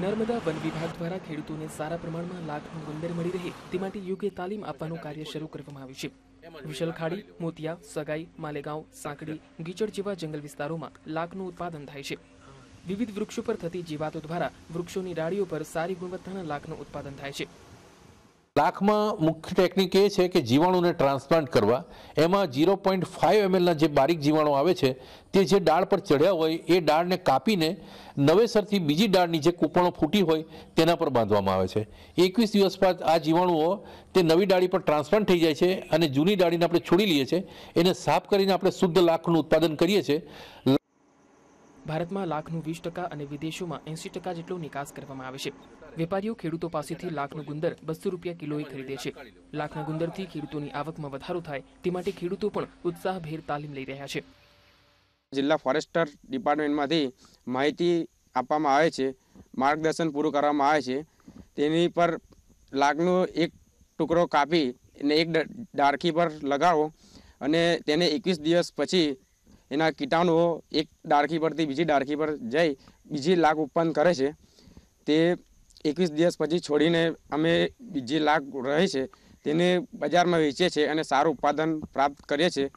Narmada one વિભાગ દ્વારા ખેડૂતોને સારા પ્રમાણમાં લાખનું ગુંદર મળી રહે તે માટે યોગ્ય તાલીમ આપવાનું કાર્ય શરૂ કરવામાં આવ્યું છે. વિશલખાડી મોતિયા, સગાઈ, માલેગાંવ, સાંકડી, ગીચડ જેવા જંગલ વિસ્તારોમાં લાખનું ઉત્પાદન થાય છે. વિવિધ વૃક્ષો પર થતી જીવાતો દ્વારા વૃક્ષોની ડાળીઓ પર સારી ગુણવત્તાના લાખનું ઉત્પાદન થાય છે. લાખમાં મુખ્ય ટેકનિક એ છે કે જીવાણુને ટ્રાન્સપ્લાન્ટ કરવા. એમાં ઝીરો પોઈન્ટ ફાઇવ એમએલના જે બારીક જીવાણુ આવે છે, તે જે ડાળ પર ચડ્યા હોય, એ ડાળને કાપીને નવેસરથી બીજી ડાળની જે કૂપણો ફૂટી હોય, તેના પર બાંધવામાં આવે છે. એકવીસ દિવસ બાદ આ જીવાણુઓ તે નવી ડાળી પર ટ્રાન્સપ્લાન્ટ થઈ જાય છે અને જૂની ડાળીને આપણે છોડી લઈએ છીએ એને સાફ કરીને આપણે શુદ્ધ લાખનું ઉત્પાદન કરીએ છીએ ભારતમાં લાખનું વીસ ટકા અને વિદેશોમાં એંસી ટકા જેટલો નિકાસ કરવામાં આવે છે. વેપારીઓ ખેડૂતો પાસેથી લાખનું ગુંદર બસો રૂપિયા કિલોએ ખરીદે છે. લાખના ગુંદરથી ખેડૂતોની આવકમાં વધારો થાય તે માટે ખેડૂતો પણ ઉત્સાહભેર તાલીમ લઈ રહ્યા છે. જિલ્લા ફોરેસ્ટર ડિપાર્ટમેન્ટમાંથી માહિતી આપવામાં આવે છે, માર્ગદર્શન પૂરું કરવામાં આવે છે. તેની પર લાખનો એક ટુકડો કાપી અને એક ડાળખી પર લગાવો અને તેને એકવીસ દિવસ પછી એના કીટાણુઓ એક ડાળખી પરથી બીજી ડાળખી પર જઈ બીજી લાગ ઉત્પન્ન કરે છે. તે એકવીસ દિવસ પછી છોડીને અમે બીજી લાગ રહે છે, તેને બજારમાં વેચીએ છીએ અને સારું ઉત્પાદન પ્રાપ્ત કરીએ છીએ.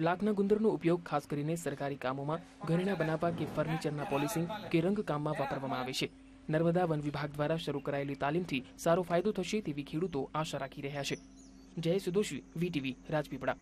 લાકના ગુંદરનો ઉપયોગ ખાસ કરીને સરકારી કામોમાં, ઘરેણાં બનાવવા કે ફર્નિચરના પોલિસિંગ કે રંગકામમાં વાપરવામાં આવે છે. નર્મદા વન વિભાગ દ્વારા શરૂ કરાયેલી તાલીમથી સારો ફાયદો થશે તેવી ખેડૂતો આશા રાખી રહ્યા છે. જય સુદોશી વીટીવી રાજપીપળા.